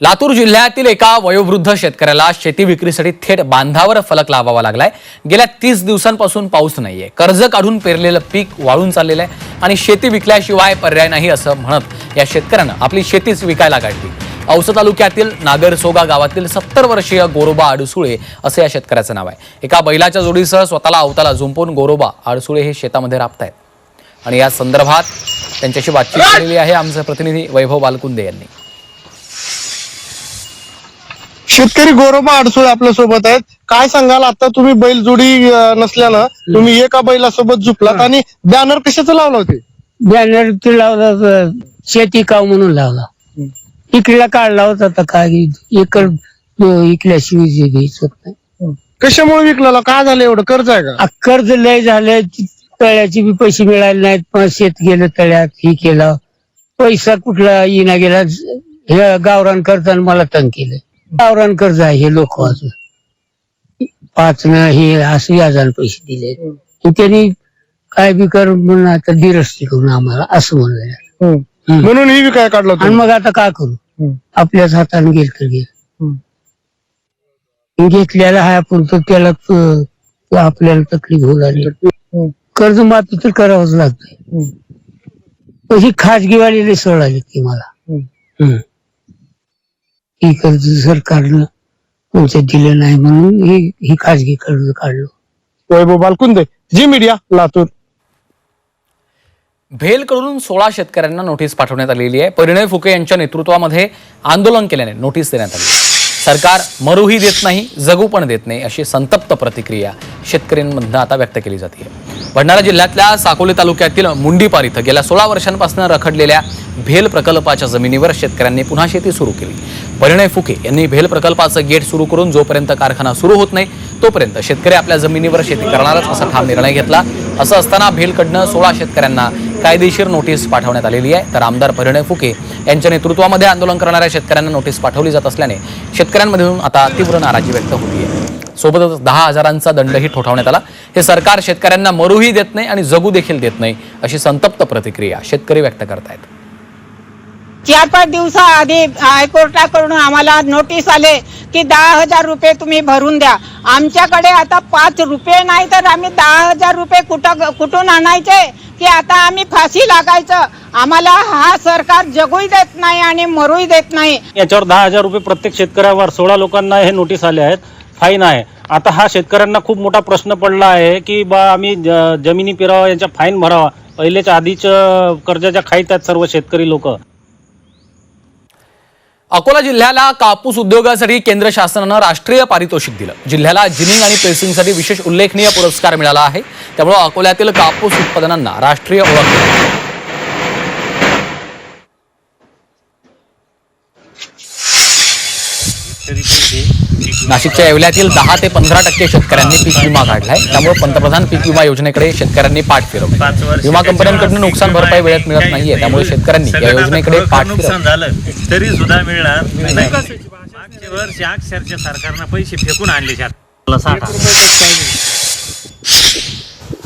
लातूर जिल्ह्यातील एका वयोवृद्ध शेतकऱ्याला शेती विक्रीसाठी थेट बांधावर फलक लावावा लागलाय. गेल्या तीस दिवसांपासून पाऊस नाहीये. कर्ज काढून पेरलेलं पीक वाळून चाललेलं आहे आणि शेती विकल्याशिवाय पर्याय नाही असं म्हणत या शेतकऱ्यानं आपली शेतीच विकायला काढली. औसा तालुक्यातील नागरसोगा गावातील सत्तर वर्षीय गोरोबा आडसुळे असं या शेतकऱ्याचं नाव आहे. एका बैलाच्या जोडीसह स्वतःला अवताला झुंपून गोरोबा आडसुळे हे शेतामध्ये राबतायत. आणि या संदर्भात त्यांच्याशी बातचीत केलेली आहे आमचे प्रतिनिधी वैभव बालकुंदे यांनी. शेतकरी गोरोबा अडसुळे आपल्यासोबत आहेत. काय सांगाल? आता तुम्ही बैलजोडी अं, नसल्यानं तुम्ही एका बैलासोबत झुपलात आणि बॅनर कशाचं लावलं होते? बॅनर ते लावला शेती काव म्हणून लावला. इकडला काढला होता आता काय अं, इकल्याशिवाय जे घ्यायचं नाही. कशामुळे विकलेला? काय झालं एवढं? कर्ज आहे का? आ, कर्ज लय झाले तळ्याचे बी पैसे मिळाले नाहीत पण शेत गेलं तळ्यात हे केलं. पैसा कुठला येणा गेला हे गावरान कर्जानं मला तंग केलं. गावरान कर्ज आहे हे लोक पाच न हे असं व्याजाने पैसे दिले आणि त्यांनी काय बी कर म्हणून आता दिरस्ती करून आम्हाला असं म्हणलं हम्म. म्हणून ही विकाय काढलं आणि मग आता काय करू. आपल्याच हाताने गेल तर गेल. घेतलेला आपण तर त्याला आपल्याला तकलीफ होऊ लागली. कर्ज माफी तर करावंच लागतंय. हम्म. पण ही खाजगीवाली सोडाली ती मला. हम्म. ही कर्ज सरकारनं तुमच्या दिलं नाही म्हणून ही ही खाजगी कर्ज काढलं. वैभव बालकुंदे जी मीडिया लातूर. भेलकडून सोळा शेतकऱ्यांना नोटीस पाठवण्यात आलेली आहे. परिणय फुके यांच्या नेतृत्वामध्ये आंदोलन केल्याने नोटीस देण्यात आली. सरकार मरूही देत नाही जगू पण देत नाही अशी संतप्त प्रतिक्रिया शेतकऱ्यांमधनं आता व्यक्त केली जाते. भंडारा जिल्ह्यातल्या साकोली तालुक्यातील मुंडीपार इथं गेल्या सोळा वर्षांपासून रखडलेल्या भेल प्रकल्पाच्या जमिनीवर शेतकऱ्यांनी पुन्हा शेती सुरू केली. परिणय फुके यांनी भेल प्रकल्पाचं गेट सुरू करून जोपर्यंत कारखाना सुरू होत नाही तोपर्यंत शेतकरी आपल्या जमिनीवर शेती करणारच असा ठाम निर्णय घेतला. असं असताना भेलकडनं सोळा शेतकऱ्यांना कायदेशीर नोटीस पाठवण्यात आलेली आहे. तर आमदार परिणय फुके यांच्या नेतृत्वामध्ये आंदोलन करणाऱ्या शेतकऱ्यांना नोटीस पाठवली जात असल्याने शेतकऱ्यांमधून आता तीव्र नाराजी व्यक्त होती आहे सोबतच दहा हजारांचा दंडही ठोठावण्यात आला. हे सरकार शेतकऱ्यांना मरूही देत नाही आणि जगू देखील देत नाही अशी संतप्त प्रतिक्रिया शेतकरी व्यक्त करतायत. चार पाच दिवसाआधी हायकोर्टाकडून आम्हाला नोटीस आले की दहा हजार रुपये तुम्ही भरून द्या. आमच्याकडे आता पाच रुपये नाही तर आम्ही दहा हजार रुपये कुठं कुठून आणायचे? की आता आम्ही फाशी लागायचं. आम्हाला हा सरकार जगूही देत नाही आणि मरूही देत नाही. याच्यावर दहा हजार रुपये प्रत्येक शेतकऱ्यावर सोळा लोकांना हे नोटीस आले आहेत. फाईन आहे. आता हा शेतकऱ्यांना खूप मोठा प्रश्न पडला आहे की बा आम्ही ज- जमिनी पिरावा यांच्या फाईन भरावा. पहिलेच्या आधीच कर्जाच्या खाईत आहेत सर्व शेतकरी लोक. अकोला जिल्ह्याला कापूस उद्योगासाठी केंद्र शासनानं राष्ट्रीय पारितोषिक दिलं. जिल्ह्याला जिनिंग आणि प्रेसिंगसाठी विशेष उल्लेखनीय पुरस्कार मिळाला आहे. त्यामुळे अकोल्यातील कापूस उत्पादनांना राष्ट्रीय ओळख नाशिकच्या येवल्यातील दहा ते पंधरा टक्के शेतकऱ्यांनी पीक विमा काढलाय. त्यामुळे पंतप्रधान पीक विमा योजनेकडे शेतकऱ्यांनी पाठ फिरवली विमा कंपन्यांकडून नुकसान भरपाई वेळेत मिळत नाहीये त्यामुळे शेतकऱ्यांनी या योजनेकडे पाठ नुकसान फिरवली झालं तरी सुद्धा मिळणार मागच्या वर्षी सरकारनं पैसे फेकून आणले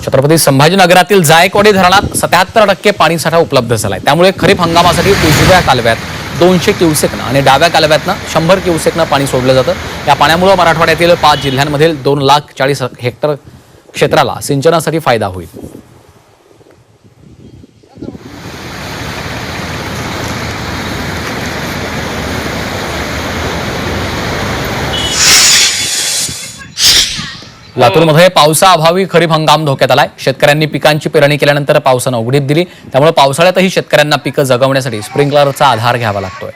छत्रपती संभाजीनगरातील जायकवाडी धरणात सत्याहत्तर टक्के पाणीसाठा उपलब्ध झालाय. त्यामुळे खरीप हंगामासाठी उजव्या कालव्यात. दोनशे क्युसेकनं आणि डाव्या कालव्यातनं शंभर क्युसेकनं पाणी सोडलं जातं. या पाण्यामुळे मराठवाड्यातील पाच जिल्ह्यांमधील दोन लाख चाळीस हेक्टर क्षेत्राला सिंचनासाठी फायदा होईल. लातूरमध्ये पावसाअभावी खरीप हंगाम धोक्यात आलाय. शेतकऱ्यांनी पिकांची पेरणी केल्यानंतर पावसानं उघडीप दिली. त्यामुळे पावसाळ्यातही शेतकऱ्यांना पिकं जगवण्यासाठी स्प्रिंकलरचा आधार घ्यावा लागतोय.